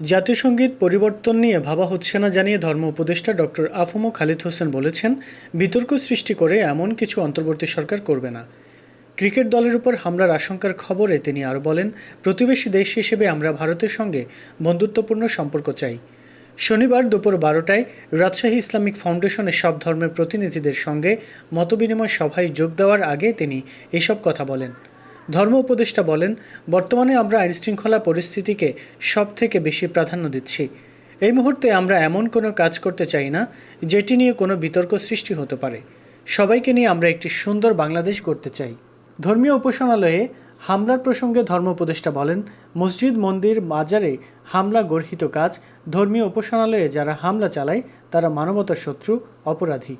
জাতীয় সংগীত পরিবর্তন নিয়ে ভাবা হচ্ছে না জানিয়ে ধর্ম উপদেষ্টা ডক্টর আফমো খালিদ হোসেন বলেছেন, বিতর্ক সৃষ্টি করে এমন কিছু অন্তর্বর্তী সরকার করবে না। ক্রিকেট দলের উপর হামলার আশঙ্কার খবরে তিনি আরও বলেন, প্রতিবেশী দেশ হিসেবে আমরা ভারতের সঙ্গে বন্ধুত্বপূর্ণ সম্পর্ক চাই। শনিবার দুপুর বারোটায় রাজশাহী ইসলামিক ফাউন্ডেশনের সব ধর্মের প্রতিনিধিদের সঙ্গে মতবিনিময় সভায় যোগ দেওয়ার আগে তিনি এসব কথা বলেন। ধর্ম উপদেষ্টা বলেন, বর্তমানে আমরা আইনশৃঙ্খলা পরিস্থিতিকে সব থেকে বেশি প্রাধান্য দিচ্ছি। এই মুহূর্তে আমরা এমন কোনো কাজ করতে চাই না, যেটি নিয়ে কোনো বিতর্ক সৃষ্টি হতে পারে। সবাইকে নিয়ে আমরা একটি সুন্দর বাংলাদেশ গড়তে চাই। ধর্মীয় উপাসনালয়ে হামলার প্রসঙ্গে ধর্ম উপদেষ্টা বলেন, মসজিদ, মন্দির, মাজারে হামলা গর্হিত কাজ, ধর্মীয় উপাসনালয়ে যারা হামলা চালায়, তারা মানবতার শত্রু, অপরাধী।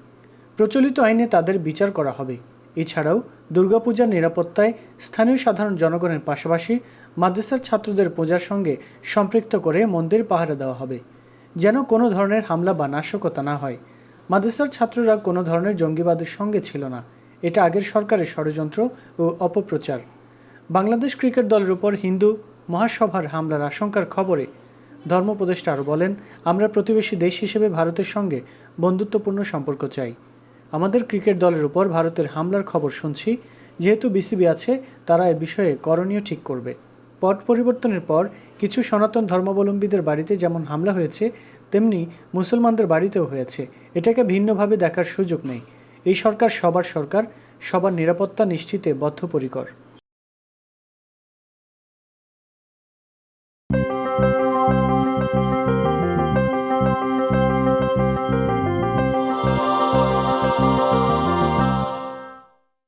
প্রচলিত আইনে তাদের বিচার করা হবে। এছাড়াও দুর্গাপূজার নিরাপত্তায় স্থানীয় সাধারণ জনগণের পাশাপাশি মাদ্রাসার ছাত্রদের পূজার সঙ্গে সম্পৃক্ত করে মন্দির পাহারা দেওয়া হবে, যেন কোনো ধরনের হামলা বা নাশকতা না হয়। মাদ্রাসার ছাত্ররা কোনো ধরনের জঙ্গিবাদের সঙ্গে ছিল না। এটা আগের সরকারের ষড়যন্ত্র ও অপপ্রচার। বাংলাদেশ ক্রিকেট দলের উপর হিন্দু মহাসভার হামলার আশঙ্কার খবরে ধর্মোপদেষ্টা আরও বলেন, আমরা প্রতিবেশী দেশ হিসেবে ভারতের সঙ্গে বন্ধুত্বপূর্ণ সম্পর্ক চাই। আমাদের ক্রিকেট দলের উপর ভারতের হামলার খবর শুনছি। যেহেতু বিসিবি আছে, তারা এ বিষয়ে করণীয় ঠিক করবে। পট পরিবর্তনের পর কিছু সনাতন ধর্মাবলম্বীদের বাড়িতে যেমন হামলা হয়েছে, তেমনি মুসলমানদের বাড়িতেও হয়েছে। এটাকে ভিন্নভাবে দেখার সুযোগ নেই। এই সরকার সবার সরকার, সবার নিরাপত্তা নিশ্চিতে বদ্ধপরিকর।